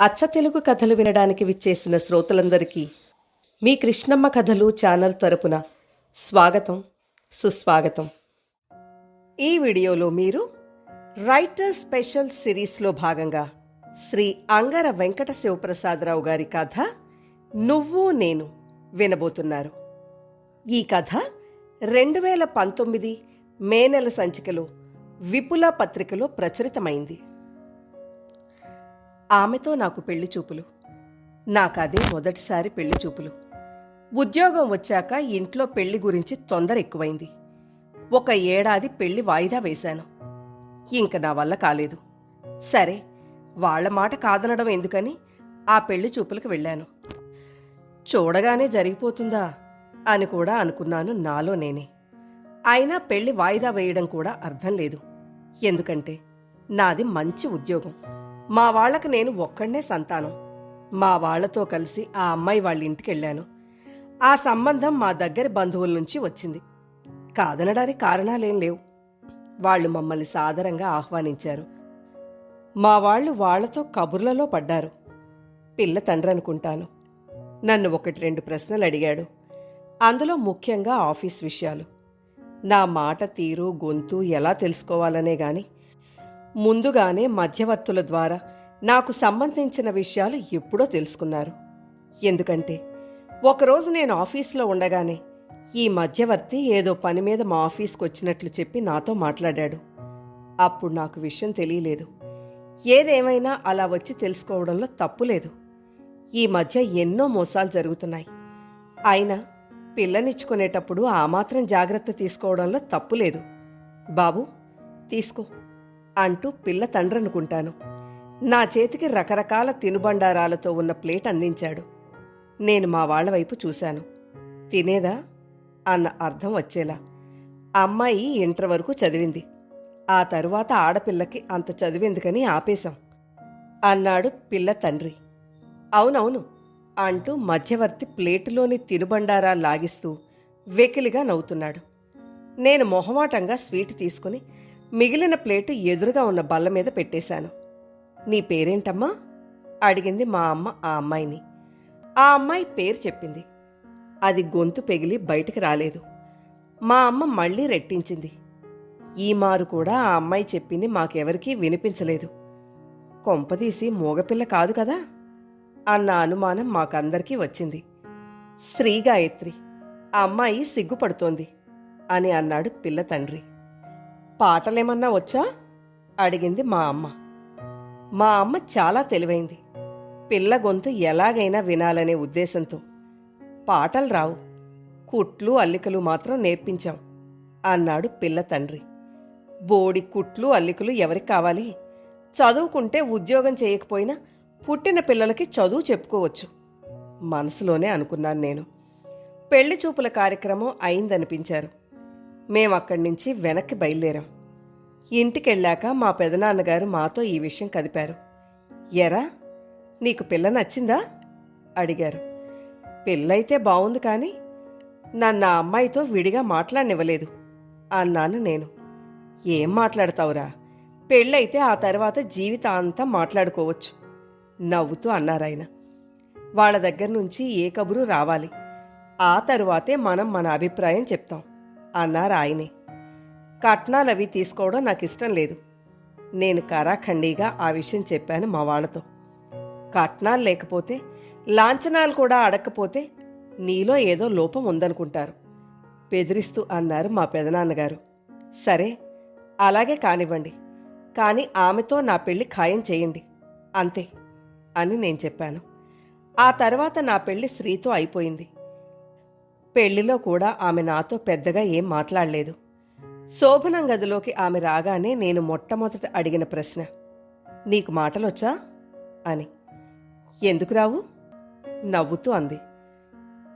అచ్చ తెలుగు కథలు వినడానికి విచ్చేసిన శ్రోతలందరికీ మీ కృష్ణమ్మ కథలు ఛానల్ తరపున స్వాగతం సుస్వాగతం. ఈ వీడియోలో మీరు రైటర్ స్పెషల్ సిరీస్లో భాగంగా శ్రీ అంగర వెంకట శివప్రసాదరావు గారి కథ నువ్వు నేను వినబోతున్నారు. ఈ కథ రెండు వేల పంతొమ్మిది మే నెల సంచికలో విపుల పత్రికలో ప్రచురితమైంది. ఆమెతో నాకు పెళ్ళి చూపులు. నాకదే మొదటిసారి పెళ్ళి చూపులు. ఉద్యోగం వచ్చాక ఇంట్లో పెళ్ళి గురించి తొందర ఎక్కువైంది. ఒక ఏడాది పెళ్ళి వాయిదా వేశాను. ఇంక నా వల్ల కాలేదు. సరే వాళ్ళ మాట కాదనడం ఎందుకని ఆ పెళ్ళి చూపులకు వెళ్ళాను. చూడగానే జరిగిపోతుందా అని కూడా అనుకున్నాను నాలో నేనే. అయినా పెళ్ళి వాయిదా వేయడం కూడా అర్థం లేదు. ఎందుకంటే నాది మంచి ఉద్యోగం. మా వాళ్ళకు నేను ఒక్కడనే సంతానం. మా వాళ్ళతో కలిసి ఆ అమ్మాయి వాళ్ళ ఇంటికి వెళ్ళాను. ఆ సంబంధం మా దగ్గర బంధువుల నుంచి వచ్చింది. కాదనడానికి కారణాలేం లేవు. వాళ్ళు మమ్మల్ని సాదరంగా ఆహ్వానించారు. మా వాళ్ళు వాళ్ళతో కబుర్లలో పడ్డారు. పిల్ల తండ్రి అనుకుంటాను. నన్ను ఒకటి రెండు ప్రశ్నలు అడిగాడు. అందులో ముఖ్యంగా ఆఫీస్ విషయాలు. నా మాట తీరు గొంతు ఎలా తెలుసుకోవాలనే గాని ముందుగానే మధ్యవర్తుల ద్వారా నాకు సంబంధించిన విషయాలు ఎప్పుడో తెలుసుకున్నారు. ఎందుకంటే ఒకరోజు నేను ఆఫీస్లో ఉండగానే ఈ మధ్యవర్తి ఏదో పని మీద మా ఆఫీస్కి వచ్చినట్లు చెప్పి నాతో మాట్లాడాడు. అప్పుడు నాకు విషయం తెలియలేదు. ఏదేమైనా అలా వచ్చి తెలుసుకోవడంలో తప్పులేదు ఈ మధ్య ఎన్నో మోసాలు జరుగుతున్నాయి. అయినా పిల్లనిచ్చుకునేటప్పుడు ఆ మాత్రం జాగ్రత్త తీసుకోవడంలో తప్పులేదు బాబు తీసుకో. అంటూ పిల్ల తండ్రనుకుంటాను. నా చేతికి రకరకాల తినుబండారాలతో ఉన్న ప్లేట్ అందించాడు. నేను మా వాళ్ళ వైపు చూశాను. తినేదా? అన్న అర్థం వచ్చేలా. అమ్మాయి ఇంటర్ వరకు చదివింది. ఆ తరువాత ఆడపిల్లకి అంత చదివేందుకని ఆపేశాం. అన్నాడు పిల్ల తండ్రి. అవునవును అంటూ మధ్యవర్తి ప్లేటులోని తినుబండారా లాగిస్తూ వెకిలిగా నవ్వుతున్నాడు. నేను మొహమాటంగా స్వీట్ తీసుకుని మిగిలిన ప్లేటు ఎదురుగా ఉన్న బల్ల మీద పెట్టేశాను. నీ పేరేంటమ్మా? అడిగింది మా అమ్మ ఆ అమ్మాయిని. ఆ అమ్మాయి పేరు చెప్పింది. అది గొంతు పెగిలి బయటికి రాలేదు. మా అమ్మ మళ్ళీ రెట్టించింది. ఈ మారు కూడా ఆ అమ్మాయి చెప్పింది మాకెవరికీ వినిపించలేదు. కొంపదీసి మూగపిల్ల కాదు కదా? అన్న అనుమానం మాకందరికీ వచ్చింది. శ్రీ గాయత్రి ఆ అమ్మాయి సిగ్గుపడుతోంది అని అన్నాడు పిల్ల తండ్రి. పాటలేమన్నా వచ్చా? అడిగింది మా అమ్మ. మా అమ్మ చాలా తెలివైంది. పిల్ల గొంతు ఎలాగైనా వినాలనే ఉద్దేశంతో. పాటలు రావు. కుట్లు అల్లికలు మాత్రం నేర్పించాం అన్నాడు పిల్ల తండ్రి. బోడి కుట్లు అల్లికలు ఎవరికి కావాలి? చదువుకుంటే ఉద్యోగం చేయకపోయినా పుట్టిన పిల్లలకి చదువు చెప్పుకోవచ్చు. మనసులోనే అనుకున్నాను నేను. పెళ్ళి చూపుల కార్యక్రమం అయిందనిపించారు. మేము అక్కడి నుంచి వెనక్కి బయలుదేరాం. ఇంటికెళ్ళాక మా పెదనాన్నగారు మాతో ఈ విషయం కదిపారు. ఎరా నీకు పిల్ల నచ్చిందా? అడిగారు. పిల్లయితే బాగుంది కానీ నన్ను ఆ అమ్మాయితో విడిగా మాట్లాడనివ్వలేదు అన్నాను నేను. ఏం మాట్లాడతావురా? పెళ్ళైతే ఆ తర్వాత జీవితాంతం మాట్లాడుకోవచ్చు నవ్వుతూ అన్నారాయన. వాళ్ళ దగ్గర నుంచి ఏ కబురు రావాలి ఆ తరువాతే మనం మన అభిప్రాయం చెప్తాం. అన్నారు ఆయనే అవి తీసుకోవడం నాకు ఇష్టం లేదు. నేను కరాఖండీగా ఆ విషయం చెప్పాను మా వాళ్ళతో. కట్నాలు లేకపోతే లాంఛనాలు కూడా అడగకపోతే నీలో ఏదో లోపం ఉందనుకుంటారు. బెదిరిస్తూ అన్నారు మా పెదనాన్నగారు. సరే అలాగే కానివ్వండి. కానీ ఆమెతో నా పెళ్ళి ఖాయం చేయండి. అంతే అని నేను చెప్పాను. ఆ తర్వాత నా పెళ్ళి శ్రీతో అయిపోయింది. పెళ్ళిలో కూడా ఆమె నాతో పెద్దగా ఏం మాట్లాడలేదు. శోభనం గదిలోకి ఆమె రాగానే నేను మొట్టమొదట అడిగిన ప్రశ్న నీకు మాటలొచ్చా? అని. ఎందుకు రావు? నవ్వుతూ అంది.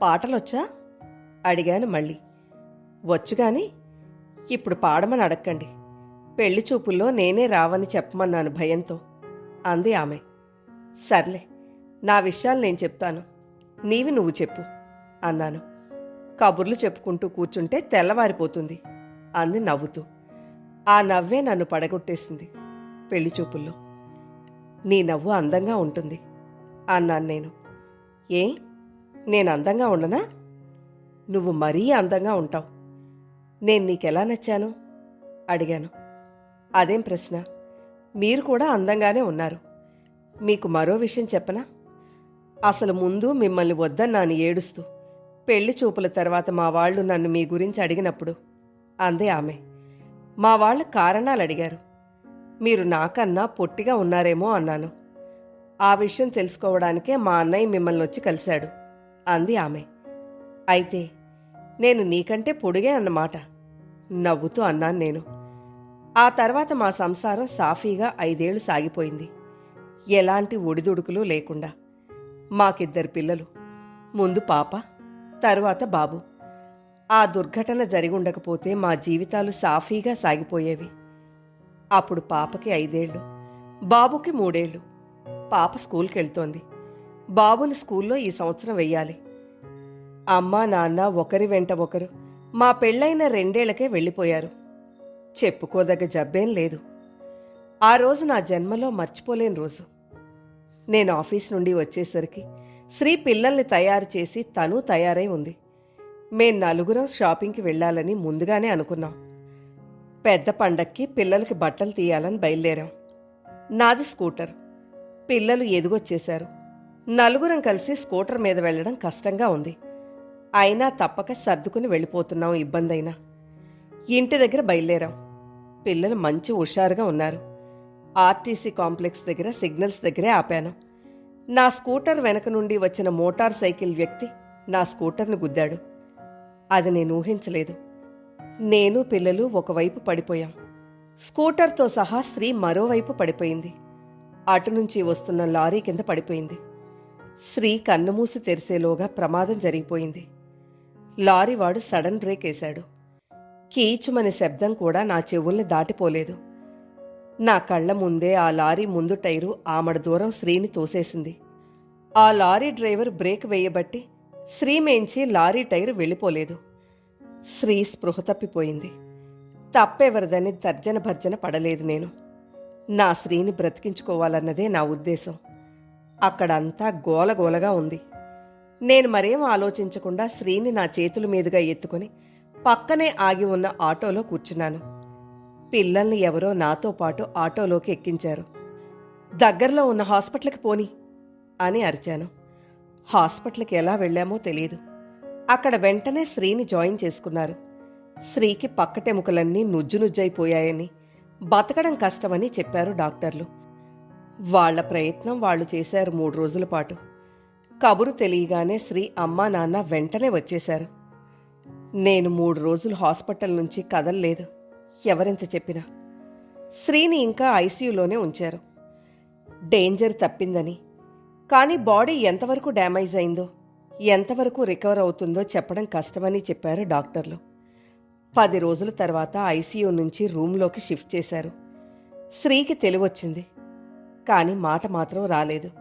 పాటలొచ్చా? అడిగాను మళ్ళీ. వచ్చు కానీ ఇప్పుడు పాడమని అడక్కండి. పెళ్ళి చూపుల్లో నేనే రావని చెప్పమన్నాను భయంతో అంది ఆమె. సర్లే నా విషయాలు నేను చెప్తాను. నీవి నువ్వు చెప్పు అన్నాను. కబుర్లు చెప్పుకుంటూ కూర్చుంటే తెల్లవారిపోతుంది అంది నవ్వుతూ. ఆ నవ్వే నన్ను పడగొట్టేసింది పెళ్ళి చూపుల్లో. నీ నవ్వు అందంగా ఉంటుంది అన్నాను నేను. ఏ? నేను అందంగా ఉండనా? నువ్వు మరీ అందంగా ఉంటావు. నేను నీకెలా నచ్చాను? అడిగాను. అదేం ప్రశ్న? మీరు కూడా అందంగానే ఉన్నారు. మీకు మరో విషయం చెప్పనా? అసలు ముందు మిమ్మల్ని వద్దన్నాను ఏడుస్తూ. పెళ్ళి చూపుల తర్వాత మా వాళ్ళు నన్ను మీ గురించి అడిగినప్పుడు అందే ఆమె. మా వాళ్ళ కారణాలు అడిగారు. మీరు నాకన్నా పొట్టిగా ఉన్నారేమో అన్నాను. ఆ విషయం తెలుసుకోవడానికే మా అన్నయ్య మిమ్మల్ని వచ్చి కలిశాడు అంది ఆమె. అయితే నేను నీకంటే పొడిగే అన్నమాట నవ్వుతూ అన్నాను నేను. ఆ తర్వాత మా సంసారం సాఫీగా ఐదేళ్ళు సాగిపోయింది. ఎలాంటి ఒడిదుడుకులు లేకుండా. మాకిద్దరు పిల్లలు ముందు పాప తరువాత బాబు. ఆ దుర్ఘటన జరిగి ఉండకపోతే మా జీవితాలు సాఫీగా సాగిపోయేవి. అప్పుడు పాపకి ఐదేళ్ళు బాబుకి మూడేళ్ళు. పాప స్కూల్కి వెళ్తోంది బాబుని స్కూల్లో ఈ సంవత్సరం వెయ్యాలి. అమ్మా నాన్న ఒకరి వెంట ఒకరు మా పెళ్ళైన రెండేళ్ళకే వెళ్ళిపోయారు. చెప్పుకోదగ్గ జబ్బేం లేదు. ఆ రోజు నా జన్మలో మర్చిపోలేని రోజు. నేను ఆఫీస్ నుండి వచ్చేసరికి శ్రీ పిల్లల్ని తయారు చేసి తను తయారై ఉంది. మేం నలుగురం షాపింగ్కి వెళ్ళాలని ముందుగానే అనుకున్నాం. పెద్ద పండక్కి పిల్లలకి బట్టలు తీయాలని బయలుదేరాం. నాది స్కూటర్. పిల్లలు ఎదుగొచ్చేశారు. నలుగురం కలిసి స్కూటర్ మీద వెళ్ళడం కష్టంగా ఉంది. అయినా తప్పక సర్దుకుని వెళ్ళిపోతున్నాం ఇబ్బందైనా. ఇంటి దగ్గర బయలుదేరాం. పిల్లలు మంచి హుషారుగా ఉన్నారు. ఆర్టీసీ కాంప్లెక్స్ దగ్గర సిగ్నల్స్ దగ్గరే ఆపాను. నా స్కూటర్ వెనక నుండి వచ్చిన మోటార్ సైకిల్ వ్యక్తి నా స్కూటర్ను గుద్దాడు. అది నేను ఊహించలేదు. నేను పిల్లలు ఒకవైపు పడిపోయాం. స్కూటర్తో సహా స్త్రీ మరోవైపు పడిపోయింది. అటు నుంచి వస్తున్న లారీ కింద పడిపోయింది. శ్రీ కన్నుమూసి తెరిసేలోగా ప్రమాదం జరిగిపోయింది. లారీ వాడు సడన్ బ్రేక్ వేశాడు. కీచుమనే శబ్దం కూడా నా చెవుల్ని దాటిపోలేదు. నా కళ్ళ ముందే ఆ లారీ ముందు టైరు ఆమడ దూరం శ్రీని తోసేసింది. ఆ లారీ డ్రైవర్ బ్రేక్ వేయబట్టి శ్రీమేంచి లారీ టైరు వెళ్ళిపోలేదు. శ్రీ స్పృహ తప్పిపోయింది. తప్పెవరిదని తర్జన భర్జన పడలేదు నేను. నా శ్రీని బ్రతికించుకోవాలన్నదే నా ఉద్దేశం. అక్కడంతా గోలగోలగా ఉంది. నేను మరేం ఆలోచించకుండా శ్రీని నా చేతుల మీదుగా ఎత్తుకొని పక్కనే ఆగి ఉన్న ఆటోలో కూర్చున్నాను. పిల్లల్ని ఎవరో నాతో పాటు ఆటోలోకి ఎక్కించారు. దగ్గరలో ఉన్న హాస్పిటల్కి పోని అని అరిచాను. హాస్పిటల్కి ఎలా వెళ్ళామో తెలియదు అక్కడ వెంటనే శ్రీని జాయిన్ చేసుకున్నారు. శ్రీకి పక్కటెముకలన్నీ నుజ్జు నుజ్జైపోయాయని బతకడం కష్టమని చెప్పారు డాక్టర్లు. వాళ్ళ ప్రయత్నం వాళ్ళు చేశారు మూడు రోజుల పాటు. కబురు తెలియగానే శ్రీ అమ్మా నాన్న వెంటనే వచ్చేశారు. నేను మూడు రోజులు హాస్పిటల్ నుంచి కదల్లేదు. ఎవరెంత చెప్పినా. శ్రీని ఇంకా ఐసీయూలోనే ఉంచారు. డేంజర్ తప్పిందని. కానీ బాడీ ఎంతవరకు డ్యామేజ్ అయిందో ఎంతవరకు రికవర్ అవుతుందో చెప్పడం కష్టమని చెప్పారు డాక్టర్లు. పది రోజుల తర్వాత ఐసీయూ నుంచి రూమ్లోకి షిఫ్ట్ చేశారు. శ్రీకి తెలివొచ్చింది. కానీ మాట మాత్రం రాలేదు.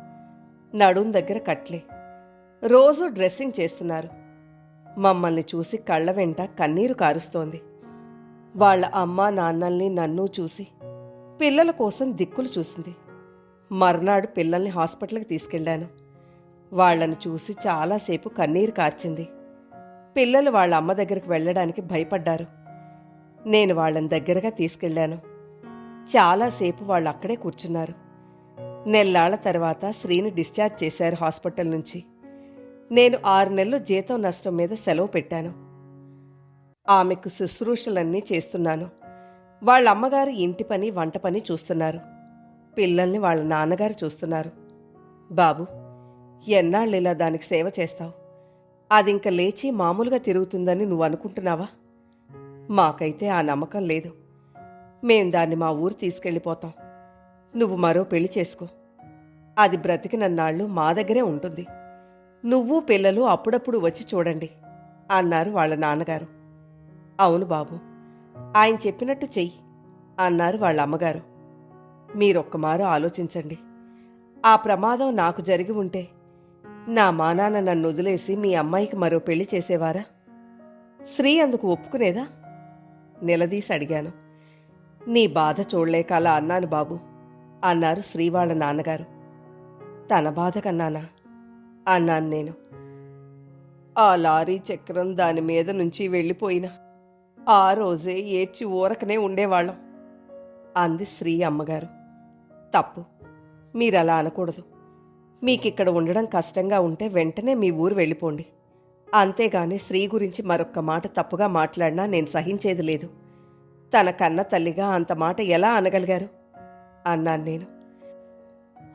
నడుం దగ్గర కట్లే. రోజు డ్రెస్సింగ్ చేస్తున్నారు. మమ్మల్ని చూసి కళ్ళ వెంట కన్నీరు కారుస్తోంది. వాళ్ళ అమ్మ నాన్నల్ని నన్ను చూసి పిల్లల కోసం దిక్కులు చూసింది. మర్నాడు పిల్లల్ని హాస్పిటల్కి తీసుకెళ్ళాను. వాళ్ళని చూసి చాలాసేపు కన్నీరు కార్చింది. పిల్లలు వాళ్ళ అమ్మ దగ్గరికి వెళ్ళడానికి భయపడ్డారు. నేను వాళ్ళని దగ్గరగా తీసుకెళ్ళాను. చాలాసేపు వాళ్ళు అక్కడే కూర్చున్నారు. నెల్లాళ్ళ తర్వాత శ్రీని డిశ్చార్జ్ చేశారు హాస్పిటల్ నుంచి. నేను ఆరు నెలలు జీతం నష్టం మీద సెలవు పెట్టాను. ఆమెకు శుశ్రూషలన్నీ చేస్తున్నాను. వాళ్ళ అమ్మగారు ఇంటి పని వంట పని చూస్తున్నారు. పిల్లల్ని వాళ్ళ నాన్నగారు చూస్తున్నారు. బాబు ఎన్నాళ్ళు ఇలా దానికి సేవ చేస్తావు? అది ఇంక లేచి మామూలుగా తిరుగుతుందని నువ్వు అనుకుంటున్నావా? మాకైతే ఆ నమ్మకం లేదు. మేం దాన్ని మా ఊరు తీసుకెళ్ళిపోతాం. నువ్వు మరో పెళ్ళి చేసుకో. అది బ్రతికినన్నాళ్ళు మా దగ్గరే ఉంటుంది. నువ్వు పిల్లలు అప్పుడప్పుడు వచ్చి చూడండి అన్నారు వాళ్ళ నాన్నగారు. అవును బాబు. ఆయన చెప్పినట్టు చెయ్యి అన్నారు వాళ్ళ అమ్మగారు మీరొక్కమారు ఆలోచించండి. ఆ ప్రమాదం నాకు జరిగి ఉంటే నా మానాన నన్ను వదిలేసి మీ అమ్మాయికి మరో పెళ్ళి చేసేవారా? శ్రీ అందుకు ఒప్పుకునేదా? నిలదీసి అడిగాను. నీ బాధ చూడలేక అలా అన్నాను బాబు అన్నారు శ్రీ వాళ్ళ నాన్నగారు. తన బాధ కన్నానా? అన్నాను నేను. ఆ లారీ చక్రం దాని మీద నుంచి వెళ్ళిపోయిన ఆ రోజే ఏడ్చి ఊరకనే ఉండేవాళ్ళం. అంది శ్రీ అమ్మగారు. తప్పు. మీరు అలా అనకూడదు. మీకు ఇక్కడ ఉండడం కష్టంగా ఉంటే వెంటనే మీ ఊరు వెళ్ళిపోండి. అంతేగాని శ్రీ గురించి మరొక్క మాట తప్పుగా మాట్లాడినా నేను సహించేది లేదు. తన కన్న తల్లిగా అంత మాట ఎలా అనగలిగారు? అన్నాను నేను.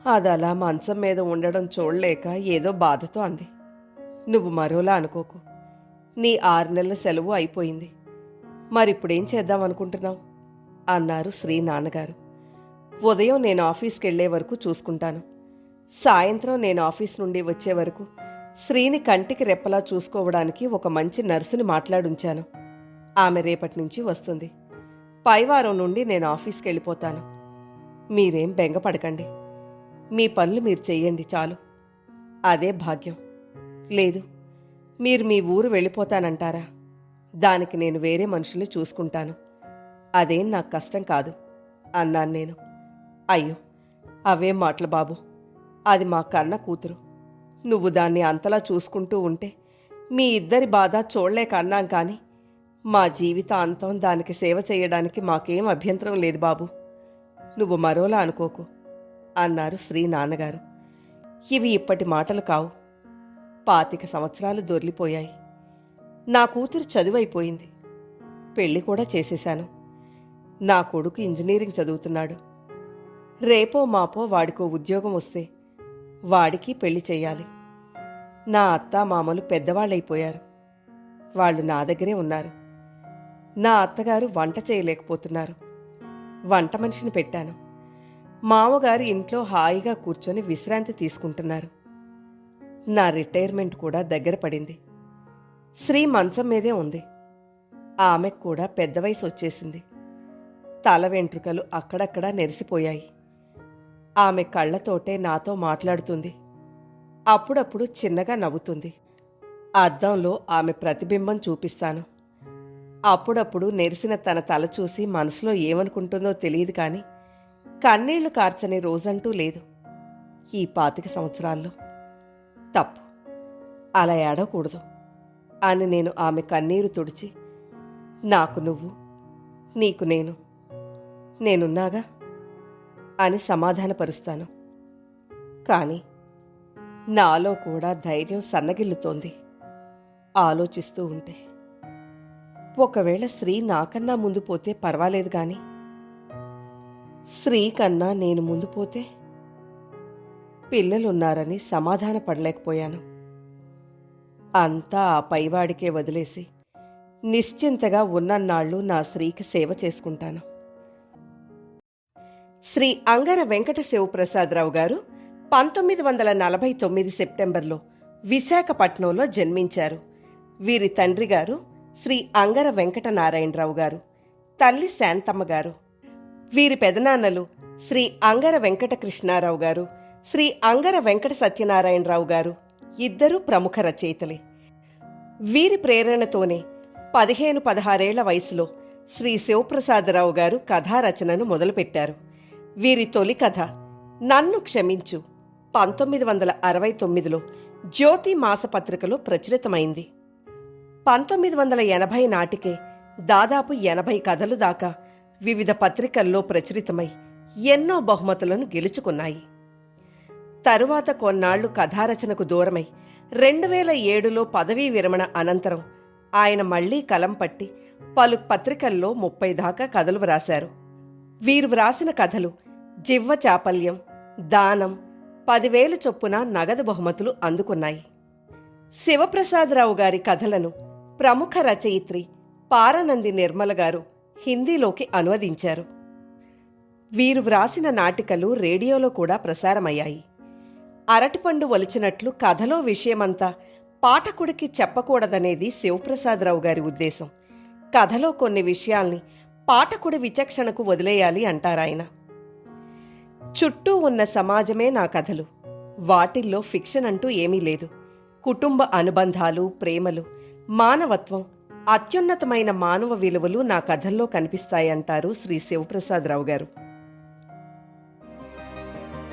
అదలా మంచం మీద ఉండడం చూడలేక ఏదో బాధతో అంది. నువ్వు మరోలా అనుకోకు. నీ ఆరు నెలల సెలవు అయిపోయింది. మరిప్పుడేం చేద్దాం అనుకుంటున్నావు అన్నారు శ్రీ నాన్నగారు. ఉదయం నేను ఆఫీస్కి వెళ్ళే వరకు చూసుకుంటాను. సాయంత్రం నేను ఆఫీస్ నుండి వచ్చే వరకు శ్రీని కంటికి రెప్పలా చూసుకోవడానికి ఒక మంచి నర్సుని మాట్లాడుంచాను. ఆమె రేపటి నుంచి వస్తుంది. పైవారం నుండి నేను ఆఫీస్కి వెళ్ళిపోతాను మీరేం బెంగపడకండి. మీ పనులు మీరు చెయ్యండి చాలు. అదే భాగ్యం. లేదు మీరు మీ ఊరు వెళ్ళిపోతానంటారా? దానికి నేను వేరే మనుషుల్ని చూసుకుంటాను. అదేం నాకు కష్టం కాదు అన్నాను నేను. అయ్యో అవేం మాటలు బాబు? అది మా కన్న కూతురు. నువ్వు దాన్ని అంతలా చూసుకుంటూ ఉంటే మీ ఇద్దరి బాధ చూడలేక అన్నాం కానీ మా జీవితాంతం దానికి సేవ చేయడానికి మాకేం అభ్యంతరం లేదు బాబు. నువ్వు మరోలా అనుకోకు అన్నారు శ్రీ నాన్నగారు. ఇవి ఇప్పటి మాటలు కావు. పాతిక సంవత్సరాలు దొర్లిపోయాయి నా కూతురు చదువైపోయింది. పెళ్ళి కూడా చేసేశాను. నా కొడుకు ఇంజనీరింగ్ చదువుతున్నాడు. రేపో మాపో వాడికో ఉద్యోగం వస్తే వాడికి పెళ్ళి చేయాలి నా అత్త మామలు పెద్దవాళ్ళైపోయారు. వాళ్ళు నా దగ్గరే ఉన్నారు. నా అత్తగారు వంట చేయలేకపోతున్నారు. వంట మనిషిని పెట్టాను. మామగారు ఇంట్లో హాయిగా కూర్చొని విశ్రాంతి తీసుకుంటున్నారు. నా రిటైర్మెంట్ కూడా దగ్గర పడింది. శ్రీ మంచం మీదే ఉంది. ఆమెకు కూడా పెద్ద వయసు వచ్చేసింది. తల వెంట్రుకలు అక్కడక్కడా నెరిసిపోయాయి. ఆమె కళ్ళతోటే నాతో మాట్లాడుతుంది. అప్పుడప్పుడు చిన్నగా నవ్వుతుంది. అద్దంలో ఆమె ప్రతిబింబం చూపిస్తాను. అప్పుడప్పుడు నెరిసిన తన తల చూసి మనసులో ఏమనుకుంటుందో తెలియదు కానీ కన్నీళ్ళు కార్చని రోజంటూ లేదు. ఈ పాతిక సంవత్సరాల్లో తప్పు. అలా ఏడవకూడదు. అని నేను ఆమె కన్నీరు తుడిచి నాకు నువ్వు నీకు నేను నేనున్నాగా? అని సమాధానపరుస్తాను. కానీ నాలో కూడా ధైర్యం సన్నగిల్లుతోంది. ఆలోచిస్తూ ఉంటే ఒకవేళ స్త్రీ నాకన్నా ముందు పోతే పర్వాలేదు కానీ స్త్రీ కన్నా నేను ముందు పోతే పిల్లలున్నారని సమాధాన పడలేకపోయాను అంతా ఆ పైవాడికే వదిలేసి నిశ్చింతగా ఉన్నన్నాళ్ళు నా స్త్రీకి సేవ చేసుకుంటాను. శ్రీ అంగర వెంకట శివప్రసాదరావు గారు పంతొమ్మిది వందల నలభై తొమ్మిది సెప్టెంబర్లో విశాఖపట్నంలో జన్మించారు. వీరి తండ్రి గారు శ్రీ అంగర వెంకట నారాయణరావు గారు తల్లి శాంతమ్మ గారు వీరి పెదనాన్నలు శ్రీ అంగర వెంకట కృష్ణారావు గారు శ్రీ అంగర వెంకట సత్యనారాయణరావు గారు ఇద్దరూ ప్రముఖ రచయితలే. వీరి ప్రేరణతోనే పదిహేను పదహారేళ్ళ వయసులో శ్రీ శివప్రసాదరావు గారు కథారచనను మొదలుపెట్టారు. వీరి తొలి కథ నన్ను క్షమించు పంతొమ్మిది వందల అరవై తొమ్మిదిలో జ్యోతి మాసపత్రికలో ప్రచురితమైంది. పంతొమ్మిది వందల ఎనభై నాటికే దాదాపు ఎనభై కథలు దాకా వివిధ పత్రికల్లో ప్రచురితమై ఎన్నో బహుమతులను గెలుచుకున్నాయి. తరువాత కొన్నాళ్ళు కథారచనకు దూరమై రెండు వేల ఏడులో పదవీ విరమణ అనంతరం ఆయన మళ్ళీ కలం పట్టి పలు పత్రికల్లో ముప్పై దాకా కథలు వ్రాశారు. వీరు వ్రాసిన కథలు జివ్వ చాపల్యం దానం పదివేల చొప్పున నగదు బహుమతులు అందుకున్నాయి. శివప్రసాదరావు గారి కథలను ప్రముఖ రచయిత్రి పారనంది నిర్మల గారు హిందీలోకి అనువదించారు. వీరు వ్రాసిన నాటికలు రేడియోలో కూడా ప్రసారమయ్యాయి. అరటిపండు ఒలిచినట్లు కథలో విషయమంతా పాఠకుడికి చెప్పకూడదనేది శివప్రసాదరావు గారి ఉద్దేశం. కథలో కొన్ని విషయాల్ని పాఠకుడి విచక్షణకు వదిలేయాలి అంటారాయన చుట్టూ ఉన్న సమాజమే నా కథలు. వాటిల్లో ఫిక్షన్ అంటూ ఏమీ లేదు. కుటుంబ అనుబంధాలు ప్రేమలు మానవత్వం అత్యున్నతమైన మానవ విలువలు నా కథల్లో కనిపిస్తాయంటారు శ్రీ శివప్రసాదరావు గారు.